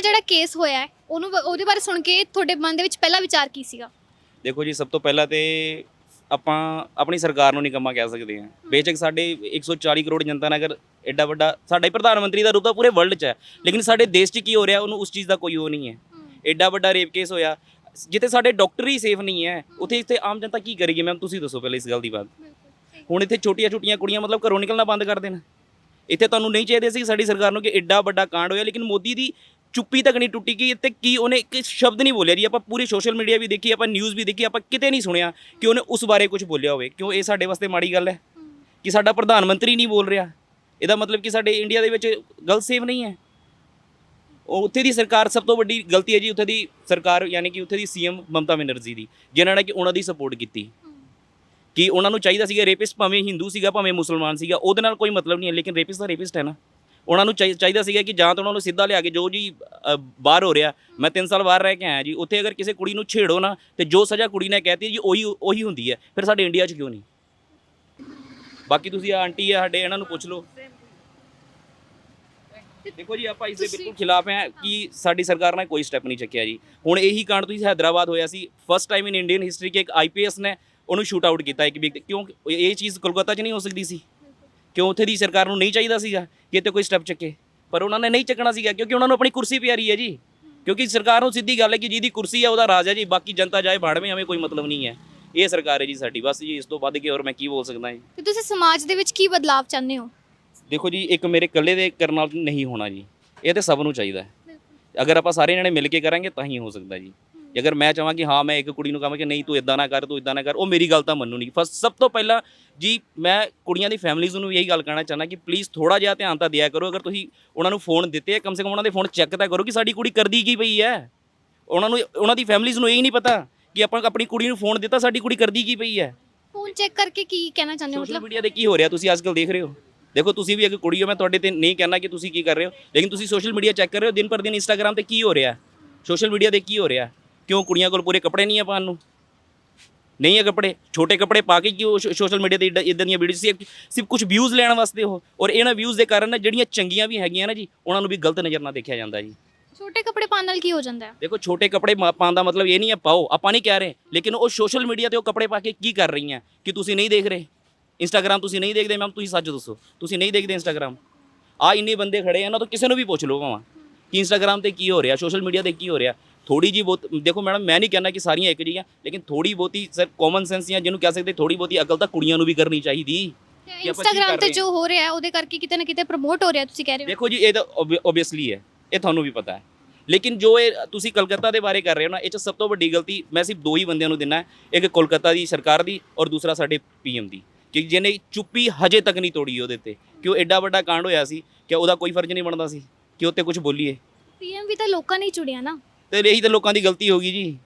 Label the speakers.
Speaker 1: 'ਚ ਜਿਹੜਾ ਕੇਸ ਹੋਇਆ ਹੈ ਉਹਨੂੰ ਉਹਦੇ ਬਾਰੇ ਸੁਣ ਕੇ ਤੁਹਾਡੇ ਮਨ ਦੇ ਵਿੱਚ ਪਹਿਲਾ ਵਿਚਾਰ ਕੀ ਸੀਗਾ?
Speaker 2: ਦੇਖੋ ਜੀ ਸਭ ਤੋਂ ਪਹਿਲਾਂ ਤੇ ਆਪਾਂ ਆਪਣੀ ਸਰਕਾਰ ਨੂੰ ਨਿਕੰਮਾ ਕਹਿ ਸਕਦੇ ਹਾਂ। ਬੇਸ਼ੱਕ ਸਾਡੇ 140 ਕਰੋੜ ਜਨਤਾ ਨੇ ਅਗਰ ਐਡਾ ਵੱਡਾ ਸਾਡਾ ਹੀ ਪ੍ਰਧਾਨ ਮੰਤਰੀ ਦਾ ਰੁਤਬਾ ਪੂਰੇ ਵਰਲਡ 'ਚ ਹੈ। ਲੇਕਿਨ ਸਾਡੇ ਦੇਸ਼ 'ਚ ਕੀ ਹੋ ਰਿਹਾ ਉਹਨੂੰ ਉਸ ਚੀਜ਼ ਦਾ ਕੋਈ ਉਹ ਨਹੀਂ ਹੈ। ਐਡਾ ਵੱਡਾ ਰੇਪ ਕੇਸ ਹੋਇਆ ਜਿੱਥੇ ਸਾਡੇ ਡਾਕਟਰ ਹੀ ਸੇਫ ਨਹੀਂ ਹੈ ਉੱਥੇ ਇੱਥੇ ਆਮ ਜਨਤਾ ਕੀ ਕਰੇਗੀ ਮੈਮ ਤੁਸੀਂ ਦੱਸੋ ਪਹਿਲੇ ਇਸ ਗੱਲ ਦੀ ਬਾਤ। ਹੁਣ ਇੱਥੇ ਛੋਟੀਆਂ ਛੋਟੀਆਂ ਕੁੜੀਆਂ ਮਤਲਬ ਘਰੋਂ ਨਿਕਲਣਾ ਬੰਦ ਕਰ ਦੇਣ। ਇੱਥੇ ਤੁਹਾਨੂੰ ਨਹੀਂ ਚਾਹੀਦੇ ਸੀ ਸਾਡੀ ਸਰਕਾਰ ਨੂੰ ਕਿ ਐਡਾ ਵੱਡਾ ਕਾਂਡ ਹੋਇਆ ਲੇਕਿਨ ਮੋਦੀ ਦੀ ਚੁੱਪੀ ਤੱਕ ਨਹੀਂ ਟੁੱਟੀ ਕਿ ਇੱਥੇ ਕੀ ਉਹਨੇ ਇੱਕ ਸ਼ਬਦ ਨਹੀਂ ਬੋਲਿਆ ਜੀ। ਆਪਾਂ ਪੂਰੀ ਸੋਸ਼ਲ ਮੀਡੀਆ ਵੀ ਦੇਖੀ ਆਪਾਂ ਨਿਊਜ਼ ਵੀ ਦੇਖੀ ਆਪਾਂ ਕਿਤੇ ਨਹੀਂ ਸੁਣਿਆ ਕਿ ਉਹਨੇ ਉਸ ਬਾਰੇ ਕੁਝ ਬੋਲਿਆ ਹੋਵੇ। ਕਿਉਂ? ਇਹ ਸਾਡੇ ਵਾਸਤੇ ਮਾੜੀ ਗੱਲ ਹੈ ਕਿ ਸਾਡਾ ਪ੍ਰਧਾਨ ਮੰਤਰੀ ਨਹੀਂ ਬੋਲ ਰਿਹਾ। ਇਹਦਾ ਮਤਲਬ ਕਿ ਸਾਡੇ ਇੰਡੀਆ ਦੇ ਵਿੱਚ ਗੱਲ ਸੇਫ ਨਹੀਂ ਹੈ। ਉਹ ਉੱਥੇ ਦੀ ਸਰਕਾਰ ਸਭ ਤੋਂ ਵੱਡੀ ਗਲਤੀ ਹੈ ਜੀ ਉੱਥੇ ਦੀ ਸਰਕਾਰ ਯਾਨੀ ਕਿ ਉੱਥੇ ਦੀ ਸੀਐਮ ਮਮਤਾ ਬੈਨਰਜੀ ਦੀ ਜਿਨ੍ਹਾਂ ਨੇ ਕਿ ਉਹਨਾਂ ਦੀ ਸਪੋਰਟ ਕੀਤੀ। ਕਿ ਉਹਨਾਂ ਨੂੰ ਚਾਹੀਦਾ ਸੀਗਾ ਰੇਪਿਸਟ ਭਾਵੇਂ ਹਿੰਦੂ ਸੀਗਾ ਭਾਵੇਂ ਮੁਸਲਮਾਨ ਸੀਗਾ ਉਹਦੇ ਨਾਲ ਕੋਈ ਮਤਲਬ ਨਹੀਂ ਹੈ ਲੇਕਿਨ ਰੇਪਿਸਟ ਤਾਂ ਰੇਪਿਸਟ ਹੈ ਨਾ। ਉਹਨਾਂ ਨੂੰ ਚਾਹੀ- ਚਾਹੀਦਾ ਸੀਗਾ ਕਿ ਜਾਂ ਤਾਂ ਉਹਨਾਂ ਨੂੰ ਸਿੱਧਾ ਲਿਆ ਕੇ ਜੋ ਜੀ ਅ, ਬਾਹਰ ਹੋ ਰਿਹਾ। ਮੈਂ 3 ਸਾਲ ਬਾਹਰ ਰਹਿ ਕੇ ਆਇਆ ਜੀ। ਉੱਥੇ ਅਗਰ ਕਿਸੇ ਕੁੜੀ ਨੂੰ ਛੇੜੋ ਨਾ ਤੇ ਜੋ ਸਜ਼ਾ ਕੁੜੀ ਨੇ ਕਹਿਤੀ ਜੀ ਉਹੀ ਉਹੀ ਹੁੰਦੀ ਹੈ। ਫਿਰ ਸਾਡੇ ਇੰਡੀਆ 'ਚ ਕਿਉਂ ਨਹੀਂ? ਬਾਕੀ ਤੁਸੀਂ ਆਂਟੀ ਆ ਸਾਡੇ ਇਹਨਾਂ ਨੂੰ ਪੁੱਛ ਲਓ। ਦੇਖੋ ਜੀ ਆਪਾਂ ਇਸ ਦੇ ਬਿਲਕੁਲ ਖਿਲਾਫ ਹੈ ਕਿ ਸਾਡੀ ਸਰਕਾਰ ਨੇ ਕੋਈ ਸਟੈਪ ਨਹੀਂ ਚੱਕਿਆ ਜੀ। ਹੁਣ ਇਹੀ ਕਾਂਡ ਤੁਸੀਂ ਹੈਦਰਾਬਾਦ ਹੋਇਆ ਸੀ। First time in Indian history ਕਿ ਇੱਕ ਆਈਪੀਐਸ ਨੇ ਉਹਨੂੰ ਸ਼ੂਟ ਆਊਟ ਕੀਤਾ ਇੱਕ ਵਿਅਕਤੀ ਕਿਉਂ ਇਹ ਚੀਜ਼ ਕੋਲਕਾਤਾ 'ਚ ਨਹੀਂ ਹੋ ਸਕਦੀ ਸੀ? ਕਿਉਂ ਉੱਥੇ ਦੀ ਸਰਕਾਰ ਨੂੰ ਨਹੀਂ ਚਾਹੀਦਾ ਸੀਗਾ ਕਿ ਇੱਥੇ ਕੋਈ ਸਟੈਪ ਚੱਕੇ। ਪਰ ਉਹਨਾਂ ਨੇ ਨਹੀਂ ਚੱਕਣਾ ਸੀਗਾ ਕਿਉਂਕਿ ਉਹਨਾਂ ਨੂੰ ਆਪਣੀ ਕੁਰਸੀ ਪਿਆਰੀ ਹੈ ਜੀ। ਕਿਉਂਕਿ ਸਰਕਾਰ ਨੂੰ ਸਿੱਧੀ ਗੱਲ ਹੈ ਕਿ ਜਿਹਦੀ ਕੁਰਸੀ ਹੈ ਉਹਦਾ ਰਾਜ ਹੈ ਜੀ ਬਾਕੀ ਜਨਤਾ ਜਾਏ ਭਾੜਵੇਂ ਹਮੇ ਕੋਈ ਮਤਲਬ ਨਹੀਂ ਹੈ। ਇਹ ਸਰਕਾਰ ਹੈ ਜੀ ਸਾਡੀ ਬਸ ਜੀ ਇਸ ਤੋਂ ਵੱਧ ਕੇ ਹੋਰ ਮੈਂ ਕੀ ਬੋਲ ਸਕਦਾ ਜੀ।
Speaker 1: ਤੇ ਤੁਸੀਂ ਸਮਾਜ ਦੇ ਵਿੱਚ ਕੀ ਬਦਲਾਵ ਚਾਹੁੰਦੇ ਹੋ?
Speaker 2: ਦੇਖੋ ਜੀ ਇੱਕ ਮੇਰੇ ਇਕੱਲੇ ਦੇ ਕਰਨ ਨਾਲ ਨਹੀਂ ਹੋਣਾ ਜੀ। ਇਹ ਤੇ ਸਭ ਨੂੰ ਚਾਹੀਦਾ ਹੈ। ਅਗਰ ਆਪਾਂ ਸਾਰੇ ਜਣੇ ਮਿਲ ਕੇ ਕਰਾਂਗੇ ਤਾਂ ਹੀ ਹੋ ਸਕਦਾ ਜੀ। ਜੇ ਅਗਰ ਮੈਂ ਚਾਹਾਂ ਕਿ ਹਾਂ ਮੈਂ ਇੱਕ ਕੁੜੀ ਨੂੰ ਕਹਾਂ ਕਿ ਨਹੀਂ ਤੂੰ ਇਦਾਂ ਨਾ ਕਰ ਤੂੰ ਇਦਾਂ ਨਾ ਕਰ ਉਹ ਮੇਰੀ ਗੱਲ ਤਾਂ ਮੰਨੂ ਨਹੀਂ। ਫਸਟ ਸਭ ਤੋਂ ਪਹਿਲਾਂ ਜੀ ਮੈਂ ਕੁੜੀਆਂ ਦੀ ਫੈਮਿਲੀਜ਼ ਨੂੰ ਵੀ ਇਹੀ ਗੱਲ ਕਹਿਣਾ ਚਾਹੁੰਦਾ ਕਿ ਪਲੀਜ਼ ਥੋੜਾ ਜਿਹਾ ਧਿਆਨ ਤਾਂ ਦਿਆ ਕਰੋ। ਅਗਰ ਤੁਸੀਂ ਉਹਨਾਂ ਨੂੰ ਫੋਨ ਦਿੱਤੇ ਆ ਕਮ ਸੇ ਕਮ ਉਹਨਾਂ ਦੇ ਫੋਨ ਚੈੱਕ ਤਾਂ ਕਰੋ ਕਿ ਸਾਡੀ ਕੁੜੀ ਕਰਦੀ ਕੀ ਪਈ ਹੈ। ਉਹਨਾਂ ਨੂੰ ਉਹਨਾਂ ਦੀ ਫੈਮਿਲੀਜ਼ ਨੂੰ ਇਹ ਨਹੀਂ ਪਤਾ ਕਿ ਆਪਾਂ ਆਪਣੀ ਕੁੜੀ ਨੂੰ ਫੋਨ ਦਿੱਤਾ ਸਾਡੀ ਕੁੜੀ ਕਰਦੀ ਕੀ ਪਈ ਹੈ।
Speaker 1: ਫੋਨ ਚੈੱਕ ਕਰਕੇ ਕੀ ਕਹਿਣਾ ਚਾਹੁੰਦੇ ਹੋ
Speaker 2: ਸੋਸ਼ਲ
Speaker 1: ਮਤਲਬ?
Speaker 2: ਮੀਡੀਆ ਤੇ ਕੀ ਹੋ ਰਿਹਾ? ਤੁਸੀਂ ਅੱਜਕੱਲ ਦੇਖ ਰਹੇ ਹੋ। ਦੇਖੋ ਤੁਸੀਂ ਵੀ ਇੱਕ ਕੁੜੀ ਹੋ ਮੈਂ ਤੁਹਾਡੇ ਤੇ ਨਹੀਂ ਕਹਿਣਾ ਕਿ ਤੁਸੀਂ ਕੀ ਕਰ ਰਹੇ ਹੋ। ਲੇਕਿਨ ਤੁਸੀਂ ਸੋਸ਼ਲ ਮੀਡੀਆ ਚੈੱਕ ਕਰ ਰਹੇ ਹੋ ਦਿਨ ਪਰ ਦਿਨ ਇੰਸਟਾਗ੍ਰam ਤੇ ਕੀ ਹੋ ਰਿਹਾ? ਸੋਸ਼ਲ ਮੀਡੀਆ ਤੇ ਕੀ ਹੋ ਰਿਹਾ? ਕਿਉਂ ਕੁੜੀਆਂ ਕੋਲ ਪੂਰੇ ਕੱਪੜੇ ਨਹੀਂ ਆ ਪਾਉਣ ਨੂੰ? ਨਹੀਂ ਹੈ ਕੱਪੜੇ? ਛੋਟੇ ਕੱਪੜੇ ਪਾ ਕੇ ਕਿ ਉਹ ਸੋਸ਼ਲ ਮੀਡੀਆ ਤੇ ਇੱਦਾਂ- ਦੀਆਂ ਵੀਡੀਓਜ਼ ਸਿਰਫ ਸਿਰਫ ਕੁਝ ਵਿਊਜ਼ ਲੈਣ ਵਾਸਤੇ ਉਹ ਔਰ ਇਹਨਾਂ ਵਿਊਜ਼ ਦੇ ਕਾਰਨ ਨਾ ਜਿਹੜੀਆਂ ਚੰਗੀਆਂ ਵੀ ਹੈਗੀਆਂ ਨਾ ਜੀ ਉਹਨਾਂ ਨੂੰ ਵੀ ਗਲਤ ਨਜ਼ਰ ਨਾਲ ਦੇਖਿਆ ਜਾਂਦਾ ਜੀ।
Speaker 1: ਛੋਟੇ ਕੱਪੜੇ ਪਾਉਣ ਨਾਲ ਕੀ ਹੋ ਜਾਂਦਾ ਹੈ?
Speaker 2: ਦੇਖੋ ਛੋਟੇ ਕੱਪੜੇ ਪਾਉਣ ਦਾ ਮਤਲਬ ਇਹ ਨਹੀਂ ਹੈ ਪਾਓ। ਆਪਾਂ ਨਹੀਂ ਕਹਿ ਰਹੇ। ਲੇਕਿਨ ਉਹ ਸੋਸ਼ਲ ਮੀਡੀਆ ਤੇ ਉਹ ਕੱਪੜੇ ਪਾ ਕੇ ਕੀ ਕਰ ਰਹੀਆਂ? ਕਿ ਤੁਸੀਂ ਨਹੀਂ ਦੇਖ ਰਹੇ? ਇੰਸਟਾਗ੍ਰam ਤੁਸੀਂ ਨਹੀਂ ਦੇਖਦੇ ਮੈਮ ਤੁਸੀਂ ਸੱਚ ਦੱਸੋ। ਤੁਸੀਂ ਨਹੀਂ ਦੇਖਦੇ ਇੰਸਟਾਗ੍ਰam ਆ ਇੰਨੇ ਬੰਦੇ ਖੜੇ ਆ ਨਾ ਤਾਂ ਕਿਸੇ ਨੂੰ ਵੀ ਪੁੱਛ ਲਓ ਭਾਵਾਂ। ਕਿ ਇੰਸਟਾਗ੍ਰam ਤੇ ਕੀ ਹੋ ਰਿਹਾ? ਸੋਸ਼ਲ ਮੀਡੀਆ ਤੇ ਕੀ ਹੋ ਰਿਹਾ? ਥੋੜੀ ਜੀ ਬਹੁਤ ਦੇਖੋ ਮੈਡਮ ਮੈਂ ਨਹੀਂ ਕਹਿੰਦਾ ਕਿ ਸਾਰੀਆਂ ਇੱਕ ਜਿਹੀਆਂ ਲੇਕਿਨ ਥੋੜੀ ਬਹੁਤੀ ਸਰ ਕਾਮਨ ਸੈਂਸ ਜਾਂ ਜਿਹਨੂੰ ਕਹਿ ਸਕਦੇ ਥੋੜੀ ਬਹੁਤੀ ਅਕਲ ਤਾਂ ਕੁੜੀਆਂ ਨੂੰ ਵੀ ਕਰਨੀ ਚਾਹੀਦੀ।
Speaker 1: ਇੰਸਟਾਗ੍ਰam ਤੇ ਜੋ ਹੋ ਰਿਹਾ ਉਹਦੇ ਕਰਕੇ ਕਿਤੇ ਨਾ ਕਿਤੇ ਪ੍ਰਮੋਟ ਹੋ ਰਿਹਾ ਤੁਸੀਂ ਕਹਿ ਰਹੇ ਹੋ।
Speaker 2: ਦੇਖੋ ਜੀ ਇਹ ਤਾਂ ਓਬਵੀਅਸਲੀ ਹੈ ਇਹ ਤੁਹਾਨੂੰ ਵੀ ਪਤਾ ਹੈ। ਲੇਕਿਨ ਜੋ ਇਹ ਤੁਸੀਂ ਕਲਕੱਤਾ ਦੇ ਬਾਰੇ ਕਰ ਰਹੇ ਹੋ ਨਾ ਇਹ ਚ ਸਭ ਤੋਂ ਵੱਡੀ ਗਲਤੀ ਮੈਂ ਸਿਰਫ ਦੋ ਹੀ ਬੰਦਿਆਂ ਨੂੰ ਦਿੰਨਾ ਇੱਕ ਕੋਲਕਾਤਾ ਦੀ ਸਰਕਾਰ ਦੀ ਔਰ ਦੂਸਰਾ ਸਾਡੇ ਪੀਐਮ ਦੀ ਕਿ ਜਿਹਨੇ ਚੁੱਪੀ ਹਜੇ ਤੱਕ ਨਹੀਂ ਤੋੜੀ ਉਹਦੇ ਤੇ ਕਿ ਉਹ ਐਡਾ ਵੱਡਾ ਕਾਂਡ ਹੋਇਆ ਸੀ ਕਿ ਉਹਦਾ ਕੋਈ ਫਰਜ਼ ਨਹੀਂ ਬਣਦਾ ਸੀ ਕਿ ਉੱਤੇ ਕੁਝ ਬੋਲੀਏ।
Speaker 1: ਪੀਐਮ ਵੀ ਤਾਂ ਲੋਕਾਂ ਨੇ ਚੁਣਿਆ ਨਾ।
Speaker 2: ਤੇ ਇਹੀ ਤਾਂ ਲੋਕਾਂ ਦੀ ਗਲਤੀ ਹੋ ਗਈ ਜੀ।